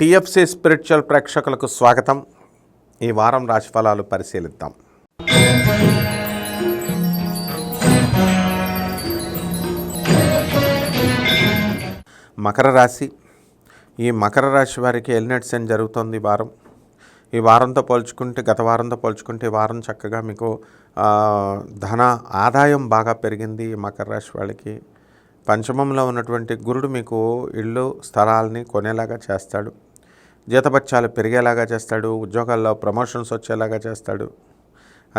TFC spiritual ప్రేక్షకులకు స్వాగతం. ఈ వారం రాశిఫలాలు పరిశీలిద్దాం. మకర రాశి. ఈ మకర రాశి వారికి ఎలినెట్ సెన్ జరుగుతోంది ఈ వారం. ఈ వారంతో పోల్చుకుంటే గత వారంతో పోల్చుకుంటే ఈ వారం చక్కగా మీకు ధన ఆదాయం బాగా పెరిగింది ఈ మకర రాశి వాళ్ళకి. పంచమంలో ఉన్నటువంటి గురుడు మీకు ఇళ్ళు స్థలాల్ని కొనేలాగా చేస్తాడు. జీతపత్యాలు పెరిగేలాగా చేస్తాడు ఉద్యోగాల్లో ప్రమోషన్స్ వచ్చేలాగా చేస్తాడు.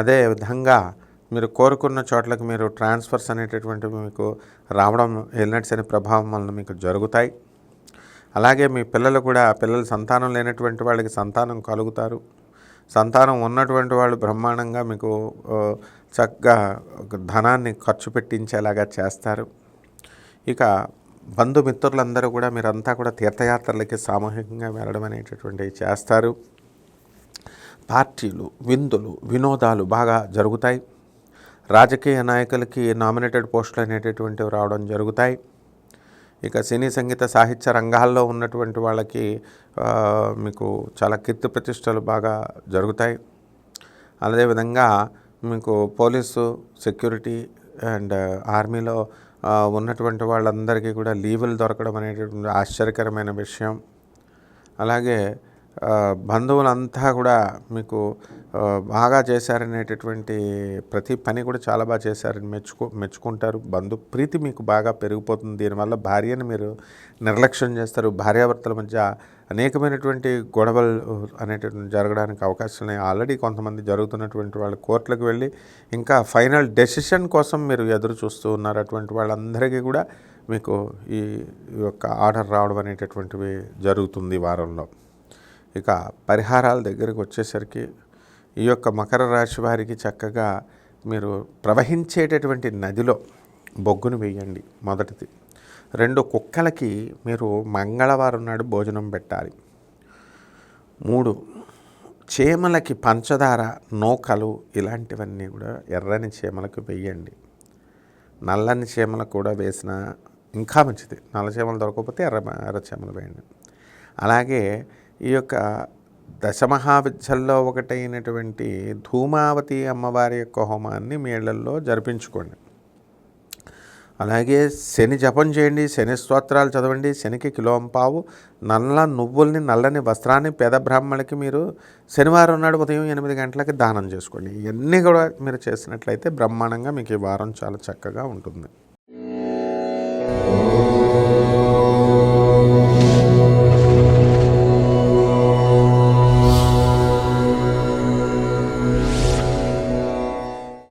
అదే విధంగా మీరు కోరుకున్న చోట్లకు మీరు ట్రాన్స్ఫర్స్ అనేటటువంటివి మీకు రావడం ఎల్నట్స్ అనే ప్రభావం వలన మీకు జరుగుతాయి. అలాగే మీ పిల్లలు కూడా పిల్లలు సంతానం లేనటువంటి వాళ్ళకి సంతానం కలుగుతారు. సంతానం ఉన్నటువంటి వాళ్ళు బ్రహ్మాండంగా మీకు చక్కగా ధనాన్ని ఖర్చు పెట్టించేలాగా చేస్తారు. ఇక బంధుమిత్రులందరూ కూడా మీరంతా కూడా తీర్థయాత్రలకి సామూహికంగా వెళ్ళడం అనేటటువంటివి చేస్తారు. పార్టీలు విందులు వినోదాలు బాగా జరుగుతాయి. రాజకీయ నాయకులకి నామినేటెడ్ పోస్టులు అనేటటువంటివి రావడం జరుగుతాయి. ఇక సినీ సంగీత సాహిత్య రంగాల్లో ఉన్నటువంటి వాళ్ళకి మీకు చాలా కీర్తి ప్రతిష్టలు బాగా జరుగుతాయి. అదేవిధంగా మీకు పోలీసు సెక్యూరిటీ అండ్ ఆర్మీలో ఉన్నటువంటి వాళ్ళందరికీ కూడా లీవులు దొరకడం అనేటటువంటి ఆశ్చర్యకరమైన విషయం. అలాగే బంధువులంతా కూడా మీకు బాగా చేశారనేటటువంటి ప్రతి పని కూడా చాలా బాగా చేశారని మెచ్చుకో మెచ్చుకుంటారు. బంధు ప్రీతి మీకు బాగా పెరిగిపోతుంది. దీనివల్ల భార్యను మీరు నిర్లక్ష్యం చేస్తారు. భార్యాభర్తల మధ్య అనేకమైనటువంటి గొడవలు అనేటటువంటి జరగడానికి అవకాశం ఉన్నాయి. ఆల్రెడీ కొంతమంది జరుగుతున్నటువంటి వాళ్ళు కోర్టులకు వెళ్ళి ఇంకా ఫైనల్ డెసిషన్ కోసం మీరు ఎదురు చూస్తూ ఉన్నారు. అటువంటి వాళ్ళందరికీ కూడా మీకు ఈ యొక్క ఆర్డర్ రావడం అనేటటువంటివి జరుగుతుంది వారంలో. ఇక పరిహారాల దగ్గరికి వచ్చేసరికి ఈ యొక్క మకర రాశి వారికి చక్కగా మీరు ప్రవహించేటటువంటి నదిలో బొగ్గును వేయండి మొదటిది. రెండు కుక్కలకి మీరు మంగళవారం నాడు భోజనం పెట్టాలి. మూడు చీమలకి పంచదార నూకలు ఇలాంటివన్నీ కూడా ఎర్రని చీమలకు వేయండి. నల్లని చీమలకు కూడా వేసిన ఇంకా మంచిది. నల్ల చీమలు దొరకకపోతే ఎర్ర ఎర్ర చీమలు వేయండి. అలాగే ఈ యొక్క దశమహావిద్యల్లో ఒకటైనటువంటి ధూమావతి అమ్మవారి యొక్క హోమాన్ని మేళ్ళల్లో జరిపించుకోండి. అలాగే శని జపం చేయండి శని స్తోత్రాలు చదవండి శనికి కిలోంపావు నల్ల నువ్వుల్ని నల్లని వస్త్రాన్ని పేద బ్రాహ్మణులకి మీరు శనివారం నాడు ఉదయం ఎనిమిది గంటలకి దానం చేసుకోండి. ఇవన్నీ కూడా మీరు చేసినట్లయితే బ్రహ్మాండంగా మీకు ఈ వారం చాలా చక్కగా ఉంటుంది.